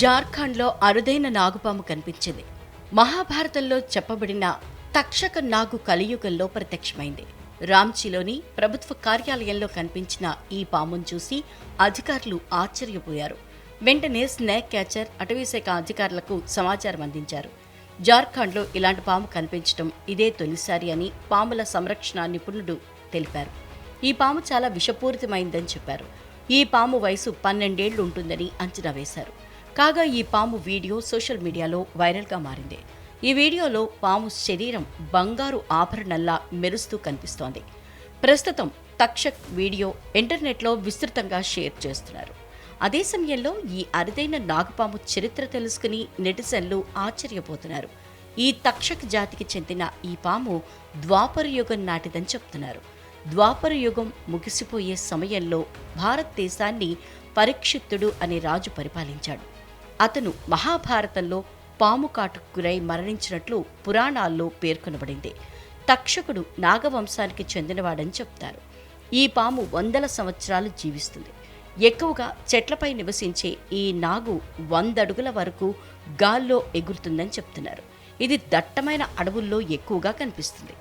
జార్ఖండ్లో అరుదైన నాగుపాము కనిపించింది. మహాభారతంలో చెప్పబడిన తక్షక నాగు కలియుగంలో ప్రత్యక్షమైంది రాంచీలోని ప్రభుత్వ కార్యాలయంలో కనిపించిన ఈ పామును చూసి అధికారులు ఆశ్చర్యపోయారు. వెంటనే స్నేక్ క్యాచర్ అటవీశాఖ అధికారులకు సమాచారం అందించారు. జార్ఖండ్లో ఇలాంటి పాము కనిపించడం ఇదే తొలిసారి అని పాముల సంరక్షణ నిపుణుడు తెలిపారు. ఈ పాము చాలా విషపూరితమైందని చెప్పారు. ఈ పాము వయసు పన్నెండేళ్ళు ఉంటుందని అంచనా వేశారు. కాగా ఈ పాము వీడియో సోషల్ మీడియాలో వైరల్గా మారింది. ఈ వీడియోలో పాము శరీరం బంగారు ఆభరణంలా మెరుస్తూ కనిపిస్తోంది. ప్రస్తుతం తక్షక్ వీడియో ఇంటర్నెట్లో విస్తృతంగా షేర్ చేస్తున్నారు. అదే సమయంలో ఈ అరుదైన నాగపాము చరిత్ర తెలుసుకుని నెటిజన్లు ఆశ్చర్యపోతున్నారు. ఈ తక్షక్ జాతికి చెందిన ఈ పాము ద్వాపర యుగం నాటిదని చెప్తున్నారు. ద్వాపర యుగం ముగిసిపోయే సమయంలో భారతదేశాన్ని పరీక్షిత్తుడు అనే రాజు పరిపాలించాడు. అతను మహాభారతంలో పాము కాటుకు గురై మరణించినట్లు పురాణాల్లో పేర్కొనబడింది. తక్షకుడు నాగవంశానికి చెందినవాడని చెప్తారు. ఈ పాము వందల సంవత్సరాలు జీవిస్తుంది. ఎక్కువగా చెట్లపై నివసించే ఈ నాగు వందడుగుల వరకు గాల్లో ఎగురుతుందని చెప్తున్నారు. ఇది దట్టమైన అడవుల్లో ఎక్కువగా కనిపిస్తుంది.